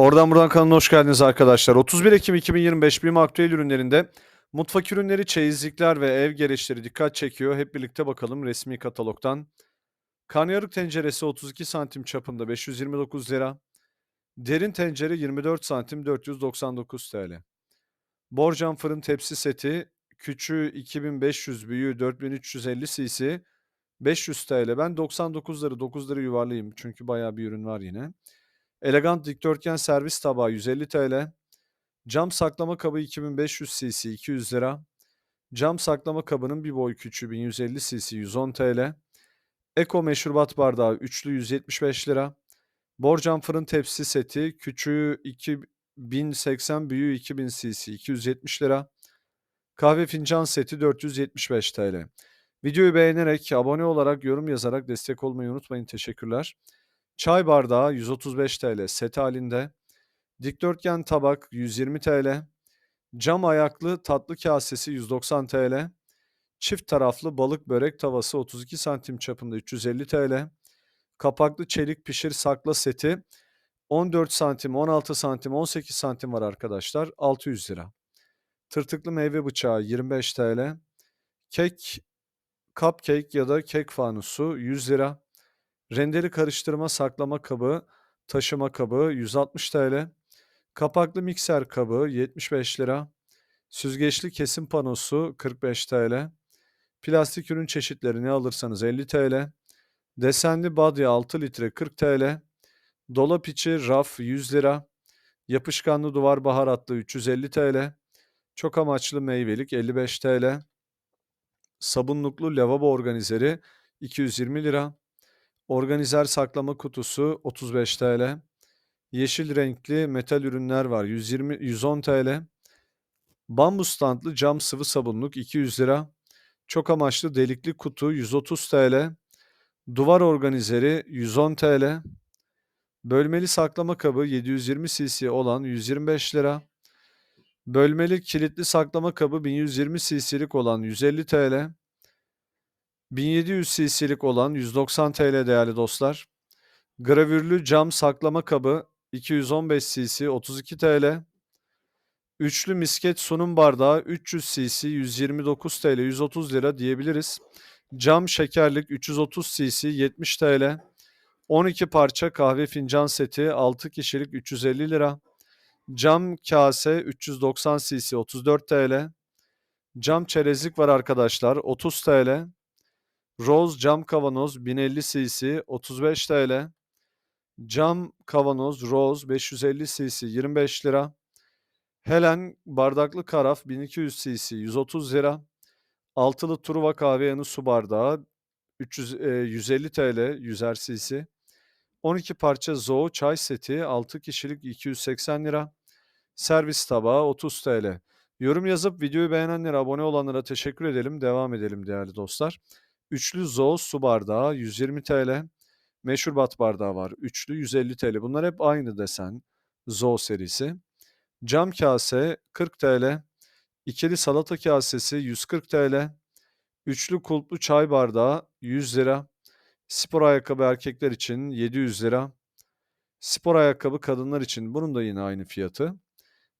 Oradan buradan kanalına hoş geldiniz arkadaşlar. 31 Ekim 2025 BİM aktüel ürünlerinde mutfak ürünleri, çeyizlikler ve ev gereçleri dikkat çekiyor. Hep birlikte bakalım resmi katalogdan. Karnıyarık tenceresi 32 santim çapında 529 lira. Derin tencere 24 santim 499 TL. Borcam fırın tepsi seti küçüğü 2500 büyüğü 4350 cc 500 TL. Ben 99'ları 9'ları yuvarlayayım çünkü bayağı bir ürün var yine. Elegant dikdörtgen servis tabağı 150 TL. Cam saklama kabı 2500 cc 200 lira. Cam saklama kabının bir boy küçüğü 1150 cc 110 TL. Eko meşrubat bardağı üçlü 175 lira. Borcam fırın tepsi seti küçüğü 2080 büyüğü 2000 cc 270 lira. Kahve fincan seti 475 TL. Videoyu beğenerek, abone olarak, yorum yazarak destek olmayı unutmayın. Teşekkürler. Çay bardağı 135 TL set halinde. Dikdörtgen tabak 120 TL. Cam ayaklı tatlı kasesi 190 TL. Çift taraflı balık börek tavası 32 santim çapında 350 TL. Kapaklı çelik pişir sakla seti 14 santim, 16 santim, 18 santim var arkadaşlar. 600 lira. Tırtıklı meyve bıçağı 25 TL. Kek, cupcake ya da kek fanusu 100 lira. Rendeli karıştırma saklama kabı, taşıma kabı 160 TL. Kapaklı mikser kabı 75 lira. Süzgeçli kesim panosu 45 TL. Plastik ürün çeşitleri ne alırsanız 50 TL. Desenli badya 6 litre 40 TL. Dolap içi raf 100 lira. Yapışkanlı duvar baharatlı 350 TL. Çok amaçlı meyvelik 55 TL. Sabunluklu lavabo organizeri 220 lira. Organizer saklama kutusu 35 TL. Yeşil renkli metal ürünler var 120 110 TL. Bambu standlı cam sıvı sabunluk 200 lira. Çok amaçlı delikli kutu 130 TL. Duvar organizeri 110 TL. Bölmeli saklama kabı 720 cc olan 125 lira. Bölmeli kilitli saklama kabı 1120 cc'lik olan 150 TL. 1700 cc'lik olan 190 TL değerli dostlar. Gravürlü cam saklama kabı 215 cc 32 TL. Üçlü misket sunum bardağı 300 cc 129 TL 130 lira diyebiliriz. Cam şekerlik 330 cc 70 TL. 12 parça kahve fincan seti 6 kişilik 350 lira. Cam kase 390 cc 34 TL. Cam çerezlik var arkadaşlar 30 TL. Rose cam kavanoz 1050 cc 35 TL. Cam kavanoz Rose 550 cc 25 lira. Helen bardaklı karaf 1200 cc 130 lira. Altılı Truva kahve yanı su bardağı 300, e, 150 TL 100'er cc. 12 parça Zoo çay seti 6 kişilik 280 lira. Servis tabağı 30 TL. Yorum yazıp videoyu beğenenlere, abone olanlara teşekkür edelim. Devam edelim değerli dostlar. Üçlü Zoo su bardağı 120 TL. Meşrubat bardağı var. Üçlü 150 TL. Bunlar hep aynı desen. Zoo serisi. Cam kase 40 TL. İkili salata kasesi 140 TL. Üçlü kulplu çay bardağı 100 lira. Spor ayakkabı erkekler için 700 lira. Spor ayakkabı kadınlar için bunun da yine aynı fiyatı.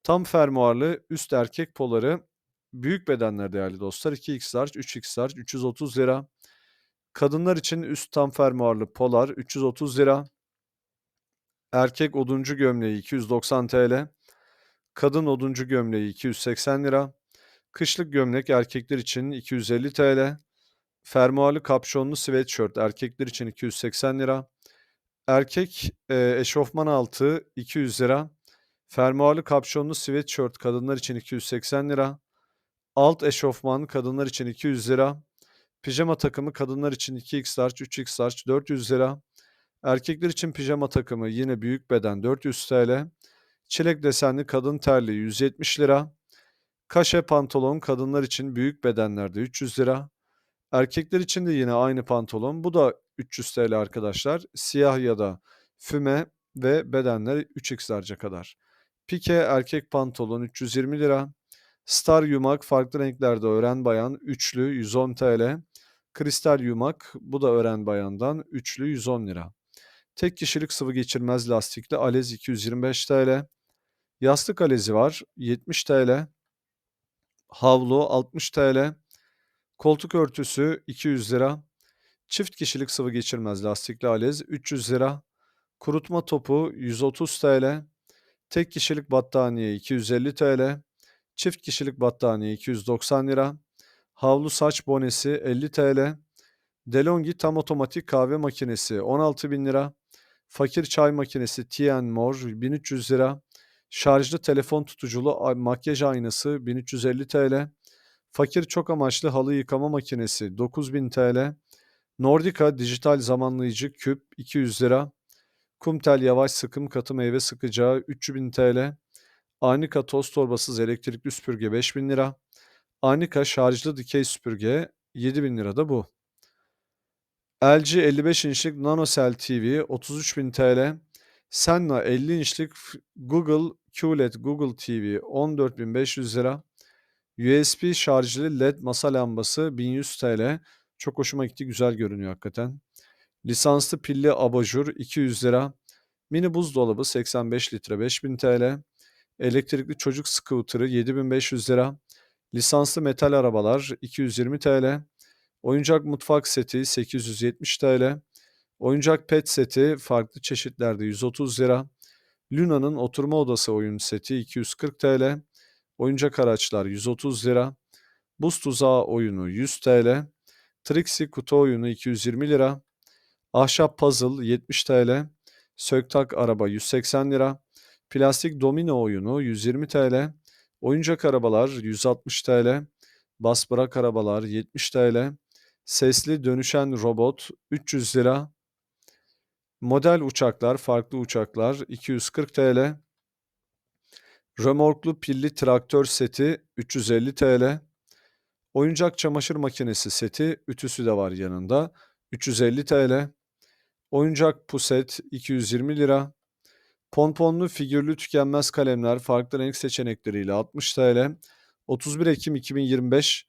Tam fermuarlı üst erkek poları büyük bedenler değerli dostlar. 2x large, 3x large 330 lira. Kadınlar için üst tam fermuarlı polar 330 lira. Erkek oduncu gömleği 290 TL. Kadın oduncu gömleği 280 lira. Kışlık gömlek erkekler için 250 TL. Fermuarlı kapşonlu sweatshirt erkekler için 280 lira. Erkek e, eşofman altı 200 lira. Fermuarlı kapşonlu sweatshirt kadınlar için 280 lira. Alt eşofman kadınlar için 200 lira. Pijama takımı kadınlar için 2x large, 3x large 400 lira. Erkekler için pijama takımı yine büyük beden 400 TL. Çilek desenli kadın terliği 170 lira. Kaşe pantolon kadınlar için büyük bedenlerde 300 lira. Erkekler için de yine aynı pantolon. Bu da 300 TL arkadaşlar. Siyah ya da füme ve bedenler 3x large'a kadar. Pike erkek pantolon 320 lira. Star yumak farklı renklerde öğren bayan üçlü 110 TL. Kristal yumak bu da öğren bayandan üçlü 110 lira. Tek kişilik sıvı geçirmez lastikli alez 225 TL. Yastık alezi var 70 TL. Havlu 60 TL. Koltuk örtüsü 200 lira. Çift kişilik sıvı geçirmez lastikli alez 300 lira. Kurutma topu 130 TL. Tek kişilik battaniye 250 TL. Çift kişilik battaniye 290 lira. Havlu saç bonesi 50 TL. DeLonghi tam otomatik kahve makinesi 16 bin lira. Fakir çay makinesi TN More 1300 lira. Şarjlı telefon tutuculu makyaj aynası 1350 TL. Fakir çok amaçlı halı yıkama makinesi 9000 TL. Nordica dijital zamanlayıcı küp 200 lira. Kumtel yavaş sıkım katı meyve sıkacağı 3000 TL. Anika toz torbasız elektrikli süpürge 5000 lira. Anika şarjlı dikey süpürge 7000 lira da bu. LG 55 inçlik NanoCell TV 33.000 TL. Senna 50 inçlik Google QLED Google TV 14.500 lira. USB şarjlı LED masa lambası 1100 TL. Çok hoşuma gitti, güzel görünüyor hakikaten. Lisanslı pilli abajur 200 lira. Mini buzdolabı 85 litre 5000 TL. Elektrikli çocuk scooter'ı 7500 lira. Lisanslı metal arabalar 220 TL. Oyuncak mutfak seti 870 TL. Oyuncak pet seti farklı çeşitlerde 130 lira. Luna'nın oturma odası oyun seti 240 TL. Oyuncak araçlar 130 lira. Buz tuzağı oyunu 100 TL. Trixie kutu oyunu 220 lira. Ahşap puzzle 70 TL. Söktak araba 180 lira. Plastik domino oyunu 120 TL. Oyuncak arabalar 160 TL. Bas bırak arabalar 70 TL. Sesli dönüşen robot 300 lira. Model uçaklar, farklı uçaklar 240 TL. Römorklu pilli traktör seti 350 TL. Oyuncak çamaşır makinesi seti, ütüsü de var yanında. 350 TL. Oyuncak puset 220 lira. Ponponlu figürlü tükenmez kalemler farklı renk seçenekleriyle 60 TL. 31 Ekim 2025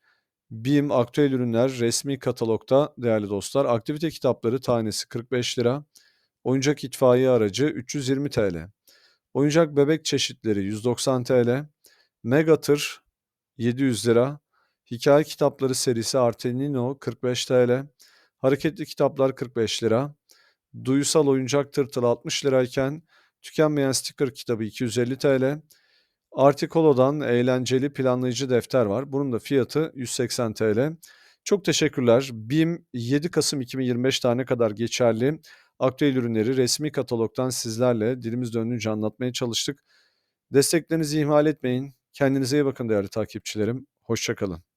BİM aktüel ürünler resmi katalogda değerli dostlar. Aktivite kitapları tanesi 45 lira. Oyuncak itfaiye aracı 320 TL. Oyuncak bebek çeşitleri 190 TL. Megatır 700 lira. Hikaye kitapları serisi Artenino 45 TL. Hareketli kitaplar 45 lira. Duysal oyuncak tırtıl 60 lirayken tükenmeyen sticker kitabı 250 TL. Artikolo'dan eğlenceli planlayıcı defter var. Bunun da fiyatı 180 TL. Çok teşekkürler. BİM 7 Kasım 2025 tane kadar geçerli aktüel ürünleri resmi katalogdan sizlerle dilimiz döndüğünce anlatmaya çalıştık. Desteklerinizi ihmal etmeyin. Kendinize iyi bakın değerli takipçilerim. Hoşçakalın.